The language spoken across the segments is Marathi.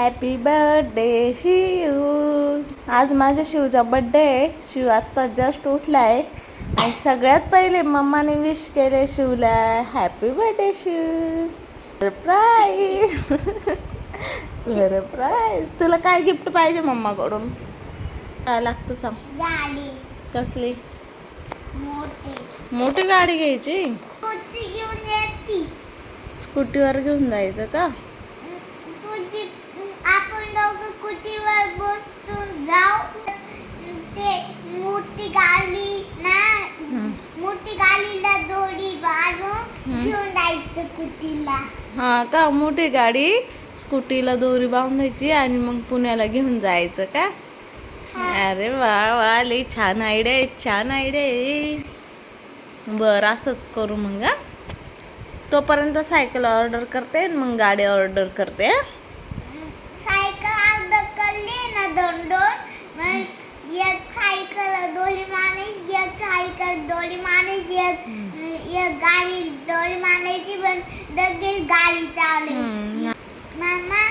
हॅपी बर्थडे शिव आज माझ्या शिवचा बर्थडे आहे. शिव आत्ता जस्ट उठलाय. आणि सगळ्यात पहिले मम्माने विश केले शिवला. Happy birthday Shiv surprise surprise तुला काय गिफ्ट पाहिजे मम्माकडून? काय लागतं सांग. गाडी. कसली? मोठी. मोठी गाडी घ्यायची? स्कूटीवर घेऊन जायचं का? दोघं कुटीवर बसून जाऊ ते मोठी गाडी ना. मोठी गाडीला दोरी बांधून. घेऊन जायचं कुटीला हा का? मोठी गाडी स्कूटीला दोरी बांधायची आणि मग पुण्याला घेऊन जायचं का? अरे वा वा लई छान आयडिया आहे छान आयडिया आहे. बरं असंच करू मग तोपर्यंत सायकल ऑर्डर करते आणि मग गाडी ऑर्डर करते? सायकल करली ना दोन दोन मग एक सायकल दोरी मानायची एक सायकल दोरी मानायची एक एक गाडी दोरी मानायची पण लगेच गाडी चालवायची हम्म. मामा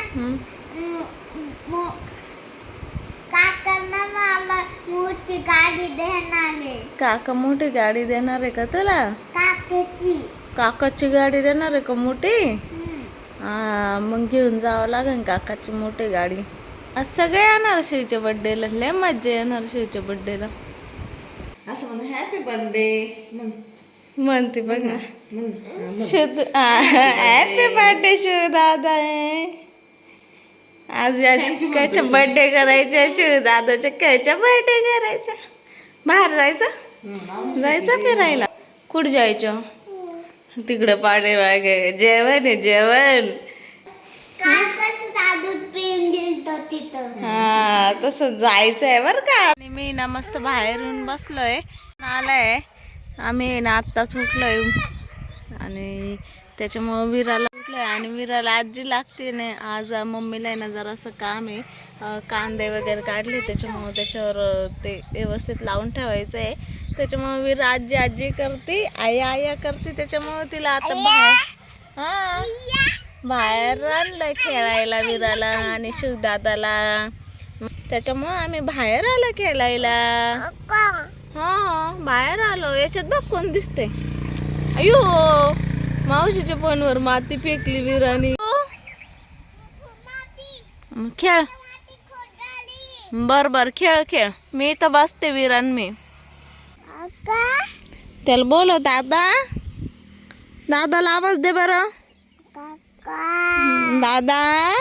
काकांना मला मोठी गाडी देणार आहे. काका मोठी गाडी देणार आहे का तुला? काकाची. काकाची गाडी देणार आहे का मोठी? मग घेऊन जावं लागेल काकाची मोठी गाडी. आज सगळे येणार शिवच्या बर्थडेला लय मज्जा येणार शिवच्या बर्थडेला असं म्हणा हॅपी बर्थडे म्हणते बघ ना. शिव हॅपी बर्थडे शिव दादा आज याची कायच्या बर्थडे करायच्या? शिव दादाच्या कायच्या बर्थडे करायच्या? बाहेर जायचं? जायचं फिरायला. कुठं जायचं? तिकडं पाडे मागे. जेवण आहे जेवण. हा तसं जायचं आहे बरं का. आणि मी ना मस्त बाहेरून बसलोय आलाय. आम्ही ना आत्ताच उठलोय. आणि त्याच्यामुळं विराला उठलोय आणि विराला आजी लागते ना आज मम्मीला आहे ना जरासं काम आहे. कांदे वगैरे काढले त्याच्यामुळं त्याच्यावर ते व्यवस्थित लावून ठेवायचं आहे त्याच्यामुळं विरा आजी आजी करते आया आया करते त्याच्यामुळं तिला आता बाहेर हा? बाहेर आणलंय खेळायला विराला आणि शिवदादाला. त्याच्यामुळं आम्ही बाहेर आलो खेळायला. हा बाहेर आलो. याच्यात बघ कोण दिसते अयो! मावशीच्या फोनवर माती फेकली विरानी. खेळ. बर बर. खेळ खेळ. मी इथं बसते विरान मी. त्याला बोलव दादा. दादाला आवाज दे बरं. दादा.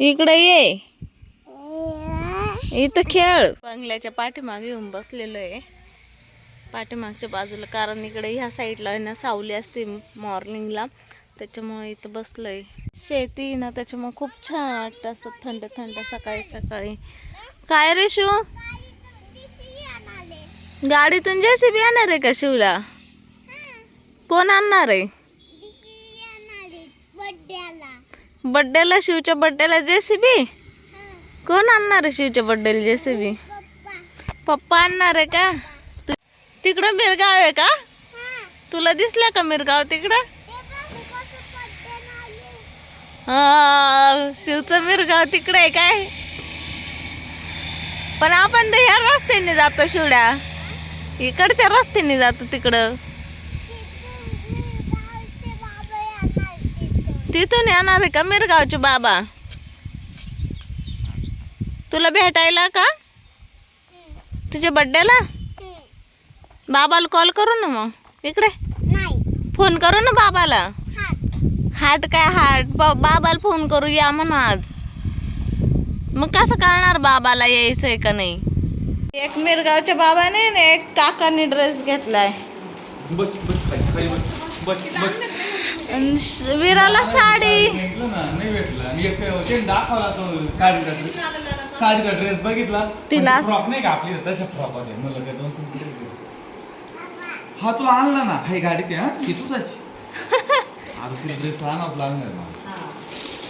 इकडे ये. इथं खेळ. बंगल्याच्या पाठीमागे येऊन बसलेलो आहे. पाठीमागच्या बाजूला कारण इकडे ह्या साईडला आहे ना सावली असते मॉर्निंगला त्याच्यामुळे इथं बसलोय. शेती आहे ना त्याच्यामुळे खूप छान वाटतं असं थंड थंड सकाळी सकाळी. काय रे शिव? गाडीतून जेसीबी येणार आहे का शिवला? कोण आणणार आहे? बड्डेला शिवच्या बड्डेला जेसीबी? कोण आणणार आहे शिवच्या बड्डेला जेसीबी? पप्पा पप्पा आणणार आहे का? तिकडं मिरगाव आहे का? तुला दिसलं का मिरगाव तिकडं? हा शिवचं मिरगाव तिकडे आहे काय? पण आपण तर ह्या रस्त्याने जातो शिवड्या. इकडच्या रस्त्याने जातो तिकडं. तिथून येणार आहे का मिरगावचे बाबा? तुला भेटायला का? तुझ्या बड्डेला बाबाला कॉल करू ना मग. इकडे. फोन करू ना बाबाला. हाट काय हाट बा- बाबाला फोन करू या म्हणून आज. मग कसं कळणार बाबाला यायचं आहे का नाही? एक मिरगावच्या बाबाने आणि एक काकाने ड्रेस घेतलाय. विराला साडी. ना साडीचा ड्रेस बघितला. तिला- फ्रॉक नाही का आपली तशा फ्रॉक होते. मला ते दोन तीन कुठे गेले. हा तुला आणला ना? हाय गाडी ते हा? की तुझाच आता तुला ड्रेस आणावंच लागणार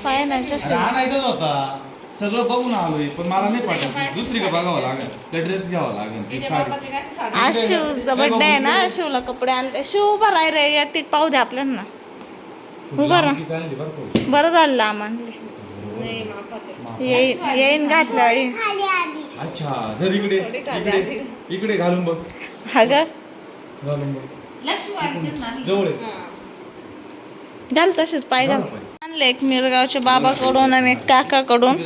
पाय ना आणायचाच होता. सगळं बघून आलोय पण मला नाही पाठवत. दुसरी का बघावं लागेल. ते ड्रेस घ्यावा लागेल. ती आज शिवचा बड्डे आहे ना शिवला कपडे आणले शिव उभा राय रे यात पाहू दे आपल्याला. तू उभा राहा. बरं झालं लांब आणले. येईन येईन घातलं अच्छा धर इकडे. इकडे. इकडे घालून बघ. हा ग घालून बघ. जवळ आहे. घाल तसेच पाय घाल. आणले एक मिरगावच्या बाबाकडून आणि एक काकाकडून.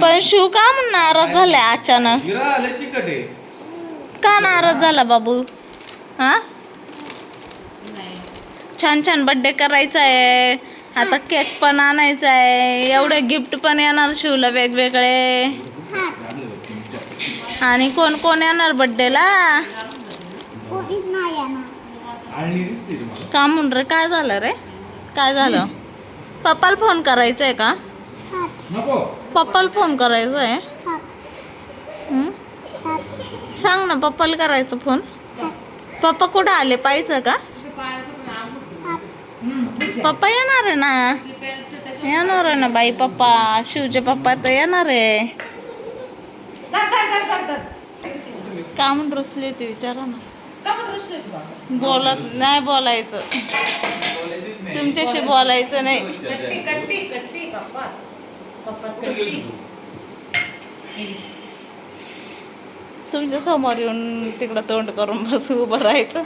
पण शिव का म्हणून नाराज झालाय अचानक? का नाराज झाला बाबू? हा? छान छान बर्थडे करायचा आहे आता केक पण आणायचा आहे एवढे गिफ्ट पण येणार शिवला वेगवेगळे. आणि कोण कोण येणार बर्थडेला कोणीच नाही येणार. आळणी दिसते रे मला का म्हणून रे? काय झालं रे? काय झालं? पप्पाला फोन करायचा आहे का पप्पाला फोन करायचा आहे हं? सांग ना पप्पाला करायचं फोन. पप्पा कुठं आले? पाहिजे का? पप्पा येणार आहे ना? येणार आहे ना बाई पप्पा. शिवचे पप्पा तर येणार आहे. का म्हणून रुसली होती विचारा ना. बोलत नाही बोलायचं नाही. तुमच्याशी बोलायचं नाही? तुमच्यासमोर येऊन तिकडं तोंड करून बस उभं राहायचं.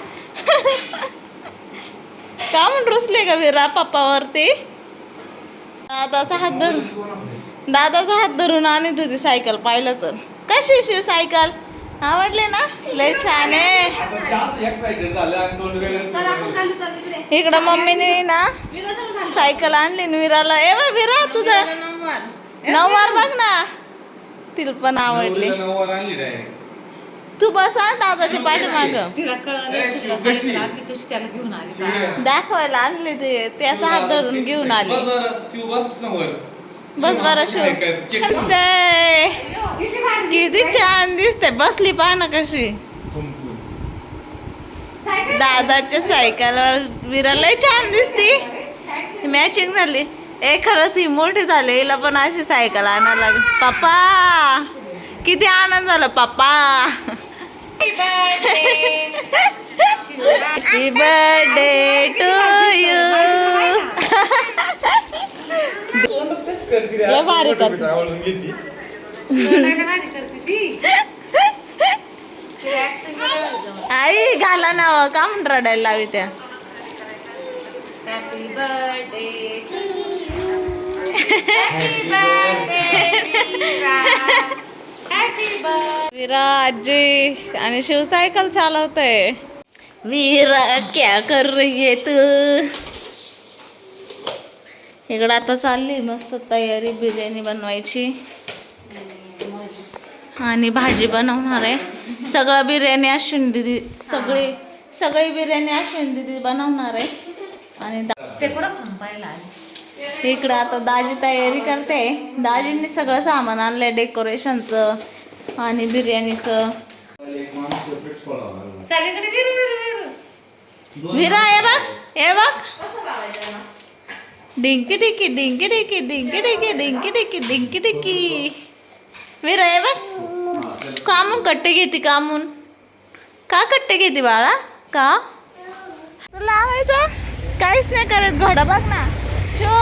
का म्हणून रुसले का विरा पप्पावरती? दादाचा हात धरून. दादाचा हात धरून आणत होती सायकल पाहिलं तर कशी शिव सायकल? आवडले ना? लय छान आहे. इकडं. मम्मीने ना सायकल आणली ना विराला ए विरा तुझं नऊवार. बघ ना. तिला पण आवडली. तू बस दादाच्या पाठीमाग. ए, शिव, कशी? शिवड्या. दाखवायला आणले ते. त्याचा हात धरून घेऊन आले. बस बरं, शिव बस ना वर. बस बरं शिव काय काय, check कर. दिसते किती छान दिसते. बसली पहा ना कशी. दादाच्या सायकलवर विराला छान दिसती. मॅचिंग झाली. ए खरंच ही मोठी झाली. हिला पण अशी सायकल आणायला लागली. पप्पा किती आनंद झाला पप्पा. हॅपी बर्थडे टू यू लय भारी करते. आई घाला ना हो, का म्हणून रडायला लावी त्या? वीरा आजी आणि शिव सायकल चालवतोय. वीरा क्या कर रही है तू? इकडं आता चालली मस्त तयारी बिर्याणी बनवायची. आणि भाजी बनवणार आहे. सगळं बिर्याणी अश्विन दिदी सगळी सगळी बिर्याणी अश्विन दिदी बनवणार आहे. आणि इकडं आता दाजी तयारी करते. दाजींनी सगळं सामान आणलंय डेकोरेशनचं आणि बिर्याणीचं. विरा हे बघ हे बघ. डिंकी टिकी डिंकी डिंकी डिंकी टिकी डिंकी डिंकी डिंकी टिकी मी हे कामून कट्टे घेते कामून. का कट्टे घेते बाळा? का? तू लावायचं? काहीच नाही करत घोडा बघ ना. शो.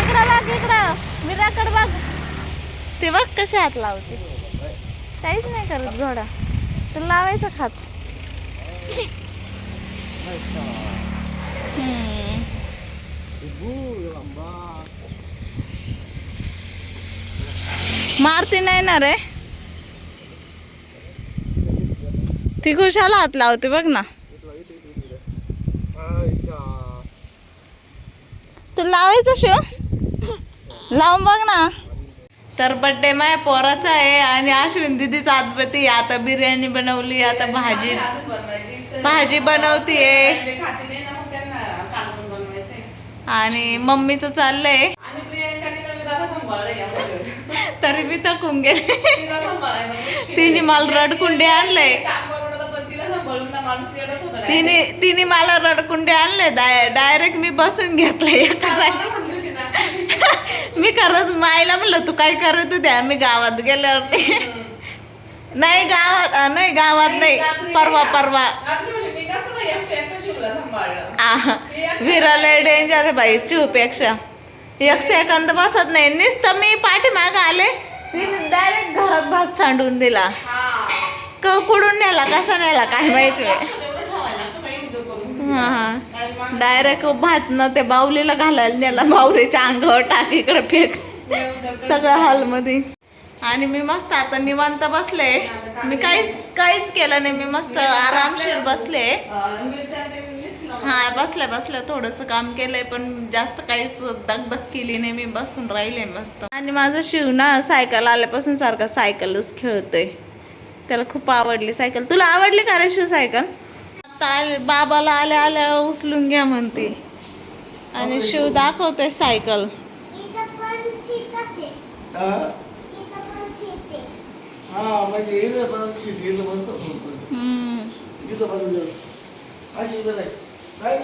इकडं बघ इकडं. विराकडं बघ. ते बघ कसे हात लावते. काहीच नाही करत घोडा तर लावायचं खात. मारती नाही ना रे ती खुशाला हात लावते बघ ना. तू लावायचं शो? लावून बघ ना. तर बड्डे माझ्या पोराचा आहे आणि अश्विन दिदीचा आतपती आता बिर्याणी बनवली आता भाजी भाजी बनवतीये. आणि मम्मीचं चाललंय. तरी मी थकून गेले. तिने मला रडकुंडे आणले. तिने तिने मला रडकुंडे आणले. डायरेक्ट मी बसून घेतले एका. मी खरंच मायला म्हणलं तू काय करत होत्या मी गावात गेल्यावरती. नाही गावात नाही गावात नाही परवा परवा. विराला डेंजर आहे बाई शिवपेक्षा एक सेकंद बसत नाही. नुसतं मी पाठीमाग आले तिने डायरेक्ट घरात भात सांडून दिला. क कुडून नेला कसा नेला काय माहिती हा. हा डायरेक्ट भात न ते बावलीला घालायला नेला बावलीच्या अंगावर टाक इकडे फेक. सगळ्या हॉलमध्ये. आणि मी मस्त आता निवांत बसले. मी काहीच काहीच केलं नाही. मी मस्त आरामशीर बसले. हा बसल्या बसल्या थोडंसं काम केलंय पण जास्त काहीच दगदग केली नाही मी बसून राहिले मस्त. आणि माझं शिव ना सायकल आल्यापासून सारखा सायकलच खेळतोय. त्याला खूप आवडली सायकल. तुला आवडली का रे शिव सायकल? आता आले- बाबाला आल्या आल्या उचलून घ्या म्हणते. आणि शिव दाखवतोय सायकल. म्हणजे. हम्म. इथं